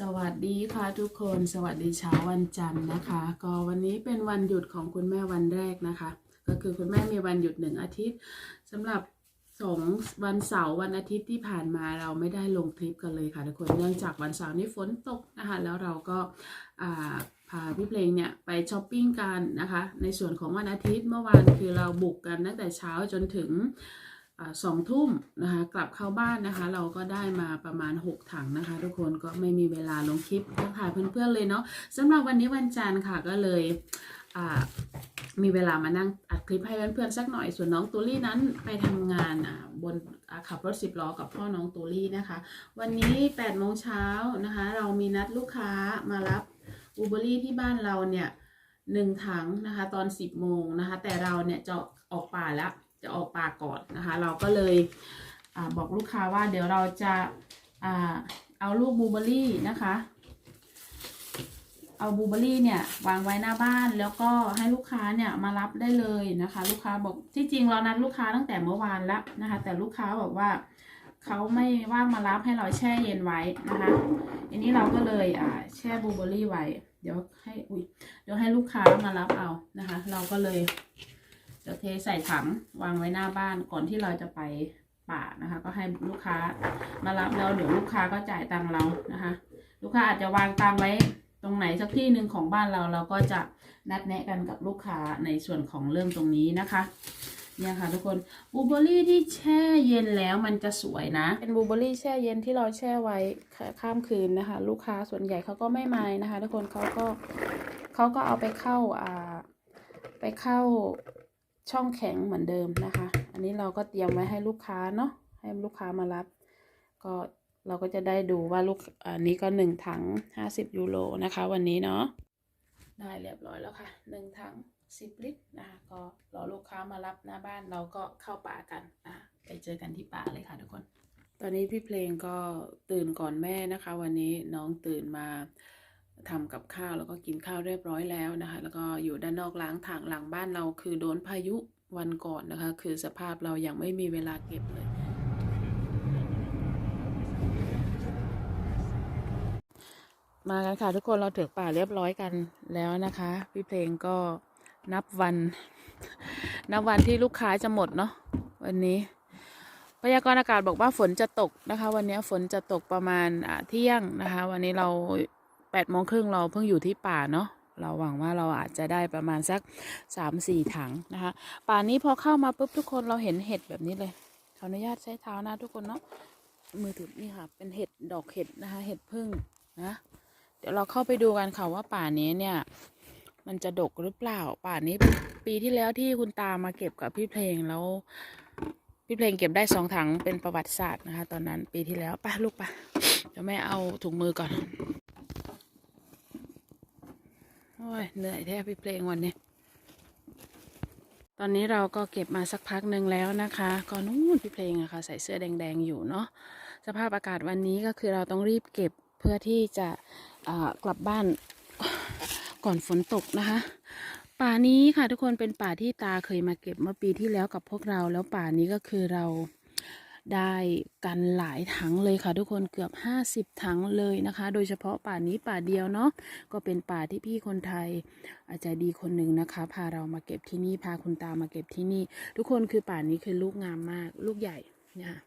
สวัสดีค่ะทุกคนสวัสดีเช้าวันจันทร์นะคะ ก็วันนี้เป็นวันหยุดของคุณแม่วันแรกนะคะ ก็คือคุณแม่มีวันหยุดหนึ่งอาทิตย์สำหรับสองวันเสาร์วันอาทิตย์ที่ผ่านมาเราไม่ได้ลงคลิปกันเลยค่ะทุกคนเนื่องจากวันเสาร์นี้ฝนตกนะคะแล้วเราก็พาพี่เพลงเนี่ยไปช้อปปิ้งกันนะคะ ในส่วนของวันอาทิตย์เมื่อวานคือเราบุกกันตั้งแต่เช้าจนถึง สองทุ่มนะคะ กลับเข้าบ้านนะคะ เราก็ได้มาประมาณ 6 ถังนะคะ ทุกคนก็ไม่มีเวลาลงคลิปทักทายเพื่อนๆเลยเนาะสำหรับวันนี้วันจันทร์ค่ะก็เลยมีเวลามานั่งอัดคลิปให้เพื่อนๆสักหน่อย ส่วนน้องตูลี่นั้นไปทำงานบนขับรถสิบล้อกับพ่อน้องตูลี่นะคะ วันนี้8โมงเช้านะคะ เรามีนัดลูกค้ามารับอูเบอรี่ที่บ้านเราเนี่ยหนึ่งถังนะคะ ตอน 10โมงนะคะ แต่เราเนี่ยจะออกป่าแล้ว จะออกป่าก่อนนะคะ เราก็เลยอบอกลูกค้าว่าเดี๋ยวเราจะอเอาลูกบูเบอรี่นะคะ เอาบูเบอรี่เนี่ยวางไว้หน้าบ้านแล้วก็ให้ลูกค้าเนี่ยมารับได้เลยนะคะ ลูกค้าบอกที่จริงเรานัดลูกค้าตั้งแต่เมื่อวานแล้วนะคะ แต่ลูกค้าบอกว่าเขาไม่ว่างมารับให้เราแช่เย็นไว้นะคะอันนี้เราก็เลยอ่าแช่บูเบอร์รี่ไว้ เดี๋ยวให้อุ้ยเดี๋ยวให้ลูกค้ามารับเอานะคะ เราก็เลย จะเทใส่ถังวางไว้หน้าบ้านก่อนที่เราจะไปป่านะคะ ก็ให้ลูกค้ามารับแล้วเดี๋ยวลูกค้าก็จ่ายตังค์เรานะคะ ลูกค้าอาจจะวางตังค์ไว้ตรงไหนสักที่หนึ่งของบ้านเราเราก็จะนัดแนะกันกับลูกค้าในส่วนของเรื่องตรงนี้นะคะเนี่ยค่ะทุกคนบลูเบอร์รี่ที่แช่เย็นแล้วมันจะสวยนะ เป็นบลูเบอร์รี่แช่เย็นที่เราแช่ไว้ข้ามคืนนะคะ ลูกค้าส่วนใหญ่เขาก็ไม่มายนะคะ ทุกคนเขาก็เขาก็เอาไปเข้าอ่าไปเข้า ช่องแข็งเหมือนเดิมนะคะ อันนี้เราก็เตรียมไว้ให้ลูกค้าเนาะให้ลูกค้ามารับ ก็เราก็จะได้ดูว่าลูกอันนี้ก็หนึ่งถังห้าสิบยูโรนะคะ วันนี้เนาะได้เรียบร้อยแล้วค่ะหนึ่งถังสิบลิตรนะคะก็รอลูกค้ามารับหน้าบ้านเราก็เข้าป่ากันอะไปเจอกันที่ป่าเลยค่ะทุกคน ตอนนี้พี่เพลงก็ตื่นก่อนแม่นะคะ วันนี้น้องตื่นมา ทำกับข้าวแล้วก็กินข้าวเรียบร้อยแล้วนะคะ แล้วก็อยู่ด้านนอกล้างถังหลังบ้านเราคือโดนพายุวันก่อนนะคะ คือสภาพเรายังไม่มีเวลาเก็บเลย มากันค่ะทุกคนเราถึงป่าเรียบร้อยกันแล้วนะคะ พี่เพลงก็นับวัน นับวันที่ลูกค้าจะหมดเนาะวันนี้พยากรณ์อากาศบอกว่าฝนจะตกนะคะ วันนี้ฝนจะตกประมาณเที่ยงนะคะ วันนี้เรา แปดโมงครึ่งเราเพิ่งอยู่ที่ป่าเนาะเราหวังว่าเราอาจจะได้ประมาณสักสามสี่ถังนะคะ ป่านี้พอเข้ามาปุ๊บทุกคนเราเห็นเห็ดแบบนี้เลยขออนุญาตใช้เท้านะทุกคนเนาะมือถือนี่ค่ะ เป็นเห็ดดอกเห็ดนะคะ เห็ดพึ่งนะเดี๋ยวเราเข้าไปดูกันค่ะว่าป่านี้เนี่ย มันจะดกหรือเปล่า ป่านี้ปีที่แล้วที่คุณตามาเก็บกับพี่เพลงแล้ว พี่เพลงเก็บได้สองถังเป็นประวัติศาสตร์นะคะ ตอนนั้นปีที่แล้วป้าลูกป้าเดี๋ยวแม่เอาถุงมือก่อน โอ้ยเหนื่อยแท้พี่เพลงวันนี้ ตอนนี้เราก็เก็บมาสักพักหนึ่งแล้วนะคะ ก็นู่นพี่เพลงอะค่ะใส่เสื้อแดงๆอยู่เนาะ สภาพอากาศวันนี้ก็คือเราต้องรีบเก็บเพื่อที่จะกลับบ้านก่อนฝนตกนะคะ ป่านี้ค่ะทุกคนเป็นป่าที่ตาเคยมาเก็บเมื่อปีที่แล้วกับพวกเรา แล้วป่านี้ก็คือเรา ได้กันหลายถังเลยค่ะ ทุกคนเกือบ 50 ถังเลยนะคะ โดยเฉพาะป่านี้ป่าเดียวเนาะก็เป็นป่าที่พี่คนไทย อาจจะดีคนหนึ่งนะคะ พาเรามาเก็บที่นี่พาคุณตามาเก็บที่นี่ ทุกคนคือป่านี้คือลูกงามมาก ลูกใหญ่นะคะ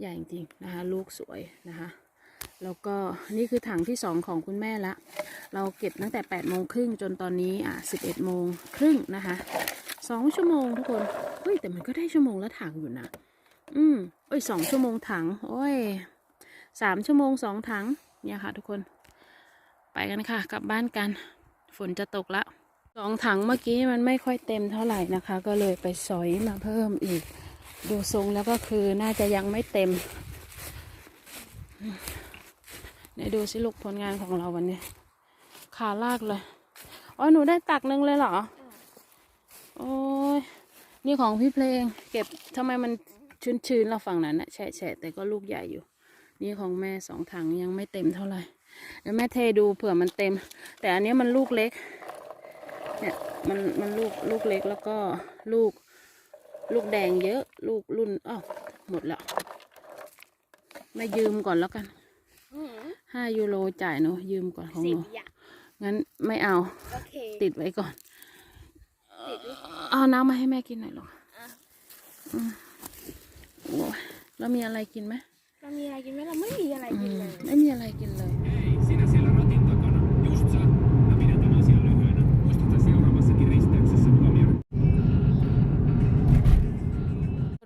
ใหญ่จริงๆนะคะ ลูกสวยนะคะแล้วก็นี่คือถังที่สองของคุณแม่ละ เราเก็บตั้งแต่8ปดโมงครึ่งจนตอนนี้อะสิบเอ็ดโมงครึ่งนะคะสองชั่วโมงทุกคน เฮ้ย แต่มันก็ได้ชั่วโมงละถังอยู่นะ อืมเอ้ยสองชั่วโมงถัง โอ้ยสามชั่วโมงสองถัง เนี่ยค่ะทุกคน ไปกันค่ะ กลับบ้านกัน ฝนจะตกละสองถังเมื่อกี้มันไม่ค่อยเต็มเท่าไหร่นะคะ ก็เลยไปสอยมาเพิ่มอีก ดูทรงแล้วก็คือน่าจะยังไม่เต็มไหนดูสิลูกผลงานของเราวันนี้ ขาลากเลยอ๋อหนูได้ตักหนึ่งเลยเหรอ โอ้ยนี่ของพี่เพลง เก็บทำไมมัน ชื้นๆเราฝั่งนั้นนะแฉะๆแต่ก็ลูกใหญ่อยู่ นี่ของแม่สองถังยังไม่เต็มเท่าไหร่เดี๋ยวแม่เทดูเผื่อมันเต็ม แต่อันนี้มันลูกเล็ก เนี่ยมันมันลูกลูกเล็กแล้วก็ลูกลูกแดงเยอะ ลูกรุ่นอ้าวหมดแล้วมายืมก่อนแล้วกันห้ายูโรจ่ายหนูยืมก่อนของหสิบนูอย่างงั้นไม่เอาโอเคติดไว้ก่อนติดดิเอาน้ำมาให้แม่กินหน่อยหรอ กอะโอ้ยแล้วมีอะไรกินไหมเรามีอะไรกินไหมเราไม่มีอะไรอืกินมเลย ไม่มีอะไรกินเลย Hei, sinä siellä ratin takana. Just sä. Mä pidän tämän asian lyhyenä. Muistatko seuraamassakin risteyksessä huomioida?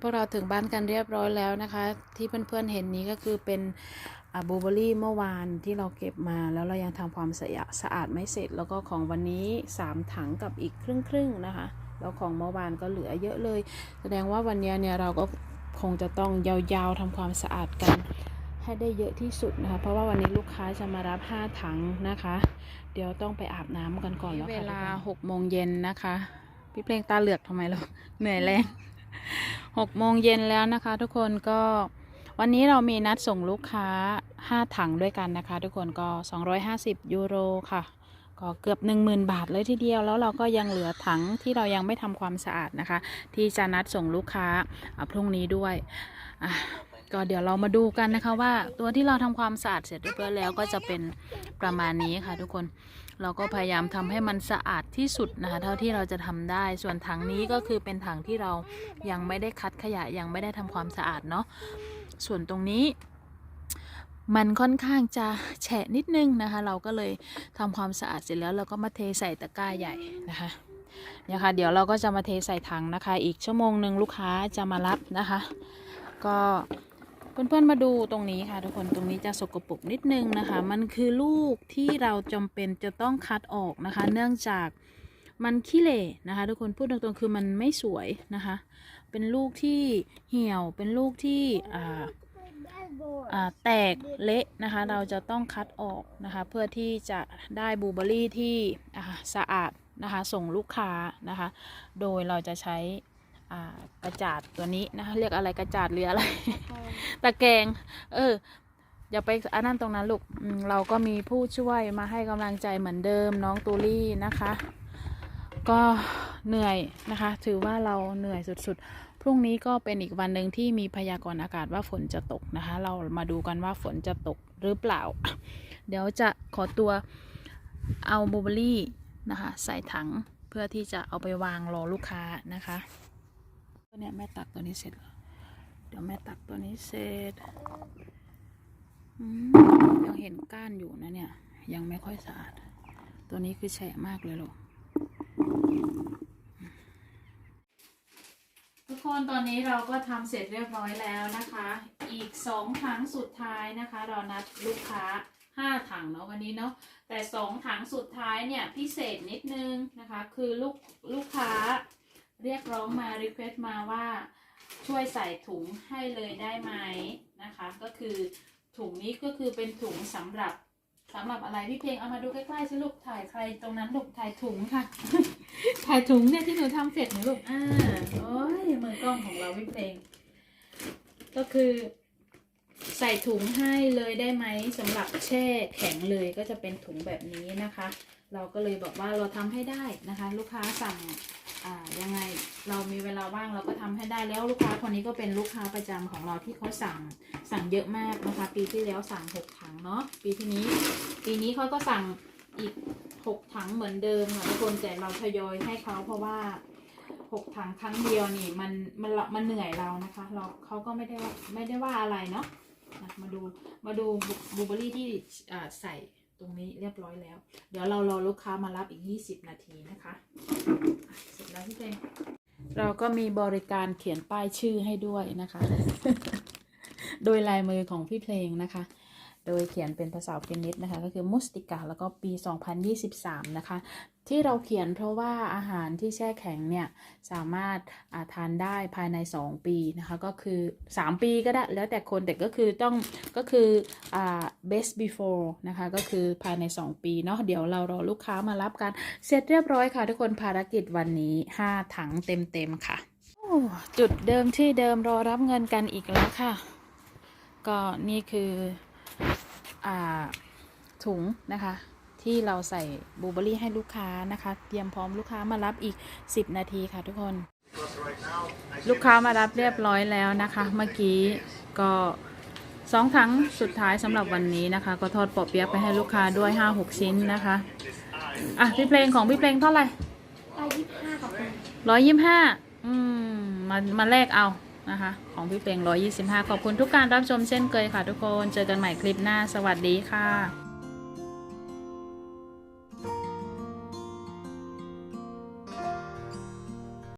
พวกเราถึงบ้านกันเรียบร้อยแล้วนะคะ ที่เพื่อนๆเห็นนี้ก็คือเป็นบูเบอรี่เมื่อวานที่เราเก็บมาแล้วเรายังทำความสะอาดสะอาดไม่เสร็จ แล้วก็ของวันนี้ 3 ถังกับอีกครึ่งๆนะคะ แล้วของเมื่อวานก็เหลือเยอะเลย แสดงว่าวันนี้เนี่ยเราก็ คงจะต้องยาวๆทำความสะอาดกันให้ได้เยอะที่สุดนะคะ เพราะว่าวันนี้ลูกค้าจะมารับ 5 ถังนะคะ เดี๋ยวต้องไปอาบน้ำกันก่อนแล้วค่ะเวลา6โมงเย็นนะคะ พี่เพลงตาเหลือกทำไมล่ะเหนื่อยแรงหกโมงเย็นแล้วนะคะ ทุกคนก็วันนี้เรามีนัดส่งลูกค้า 5 ถังด้วยกันนะคะ ทุกคนก็ 250 ยูโรค่ะ ก็เกือบ 10,000 บาทเลยทีเดียว แล้วเราก็ยังเหลือถังที่เรายังไม่ทำความสะอาดนะคะ ที่จะนัดส่งลูกค้าพรุ่งนี้ด้วยก็เดี๋ยวเรามาดูกันนะคะว่าตัวที่เราทำความสะอาดเสร็จเรียบร้อยแล้วก็จะเป็นประมาณนี้ค่ะทุกคนเราก็พยายามทำให้มันสะอาดที่สุดนะคะ เท่าที่เราจะทำได้ ส่วนถังนี้ก็คือเป็นถังที่เรายังไม่ได้คัดขยะยังไม่ได้ทำความสะอาดเนาะส่วนตรงนี้ มันค่อนข้างจะแฉะนิดนึงนะคะ เราก็เลยทำความสะอาดเสร็จแล้วเราก็มาเทใส่ตะกร้าใหญ่นะคะเนี่ยค่ะเดี๋ยวเราก็จะมาเทใส่ถังนะคะ อีกชั่วโมงหนึ่งลูกค้าจะมารับนะคะ ก็เพื่อนๆมาดูตรงนี้ค่ะ ทุกคนตรงนี้จะสกปรกนิดนึงนะคะ มันคือลูกที่เราจำเป็นจะต้องคัดออกนะคะ เนื่องจากมันขี้เหร่นะคะ ทุกคนพูดตรงๆคือมันไม่สวยนะคะ เป็นลูกที่เหี่ยวเป็นลูกที่อ่า แตกเละนะคะ เราจะต้องคัดออกนะคะ เพื่อที่จะได้บลูเบอรี่ที่อ่าสะอาดนะคะ ส่งลูกค้านะคะ โดยเราจะใช้อ่ากระจาดตัวนี้นะคะเรียกอะไรกระจาดหรืออะไร ตะแกรงเอออย่าไปอันนั้นตรงนั้นลูกอืมเราก็มีผู้ช่วยมาให้กำลังใจเหมือนเดิมน้องตูลี่นะคะ ก็เหนื่อยนะคะ ถือว่าเราเหนื่อยสุดๆ พรุ่งนี้ก็เป็นอีกวันหนึ่งที่มีพยากรณ์อากาศว่าฝนจะตกนะคะ เรามาดูกันว่าฝนจะตกหรือเปล่า เดี๋ยวจะขอตัวเอาบลูเบอรี่นะคะ ใส่ถังเพื่อที่จะเอาไปวางรอลูกค้านะคะเนี่ยแม่ตักตัวนี้เสร็จแล้วเดี๋ยวแม่ตักตัวนี้เสร็จยังเห็นก้านอยู่นะเนี่ย ยังไม่ค่อยสะอาด ตัวนี้คือแฉะมากเลยลูกทุก คนตอนนี้เราก็ทำเสร็จเรียบร้อยแล้วนะคะ อีกสองถังสุดท้ายนะคะ เรานัดลูกค้าห้าถังเนาะวันนี้เนาะแต่สองถังสุดท้ายเนี่ยพิเศษนิดนึงนะคะ คือลูกลูกค้าเรียกร้องมารีเควสมาว่าช่วยใส่ถุงให้เลยได้ไหมนะคะ ก็คือถุงนี้ก็คือเป็นถุงสำหรับสำหรับอะไรพี่เพลงเอามาดูใกล้ๆสิลูกถ่ายใครตรงนั้นลูกถ่ายถุงค่ะ ถ่ายถุงเนี่ยที่หนูทำเสร็จนะลูก อ่า โอ้ยมือกล้องของเราพี่เพลง ก็คือ ใส่ถุงให้เลยได้ไหมสำหรับแช่แข็งเลยก็จะเป็นถุงแบบนี้นะคะ เราก็เลยบอกว่าเราทำให้ได้นะคะ ลูกค้าสั่งอ่ายังไงเรามีเวลาว่างเราก็ทำให้ได้แล้วลูกค้าคนนี้ก็เป็นลูกค้าประจำของเราที่เขาสั่งสั่งเยอะมากนะคะ ปีที่แล้วสั่งหกถังเนาะปีที่นี้ ปีนี้เขาก็สั่งอีก หกถังเหมือนเดิมค่ะทุกคนแต่เราทยอยให้เขาเพราะว่าหกถังครั้งเดียวนี่มันมันมันเหนื่อยเรานะคะ เราเขาก็ไม่ได้ไม่ได้ว่าอะไรเนาะนะมาดูมาดูบลูเบอรี่ที่ใส่ตรงนี้เรียบร้อยแล้ว เดี๋ยวเรารอลูกค้ามารับอีก 20 นาทีนะคะอะเสร็จแล้วพี่เพลงเราก็มีบริการเขียนป้ายชื่อให้ด้วยนะคะ โดยลายมือของพี่เพลงนะคะ โดยเขียนเป็นภาษาฟินิชนะคะ ก็คือมุสติกาแล้วก็ปี 2023 นะคะ ที่เราเขียนเพราะว่าอาหารที่แช่แข็งเนี่ย สามารถาทานได้ภายใน 2 ปีนะคะ ก็คือ 3 ปีก็ได้ แล้วแต่คนแต่ก็คือต้องก็คืออ่า best before นะคะ ก็คือภายใน 2 ปีเนาะเดี๋ยวเรารอลูกค้ามารับกันเสร็จเรียบร้อยค่ะ ทุกคนภารกิจวันนี้ 5 ถังเต็มๆค่ะจุดเดิมที่เดิมรอรับเงินกันอีกแล้วค่ะ ก็นี่คือ ถุงนะคะ ที่เราใส่บลูเบอรี่ให้ลูกค้านะคะ เตรียมพร้อมลูกค้ามารับอีก 10 นาทีค่ะทุกคน ลูกค้ามารับเรียบร้อยแล้วนะคะ เมื่อกี้ก็สองถังสุดท้ายสำหรับวันนี้นะคะ ก็ทอดปอเปี๊ยะไปให้ลูกค้าด้วยห้าหกชิ้นนะคะอะพี่เพลงของพี่เพลงเท่าไหร่ร้อยยี่สิบห้าขอบคุณร้อยยี่ห้าอืมมามาแลกเอา นะคะ ของพี่เพลงร้อยยี่สิบห้าขอบคุณทุกการรับชมเช่นเคยค่ะทุกคน เจอกันใหม่คลิปหน้า สวัสดีค่ะ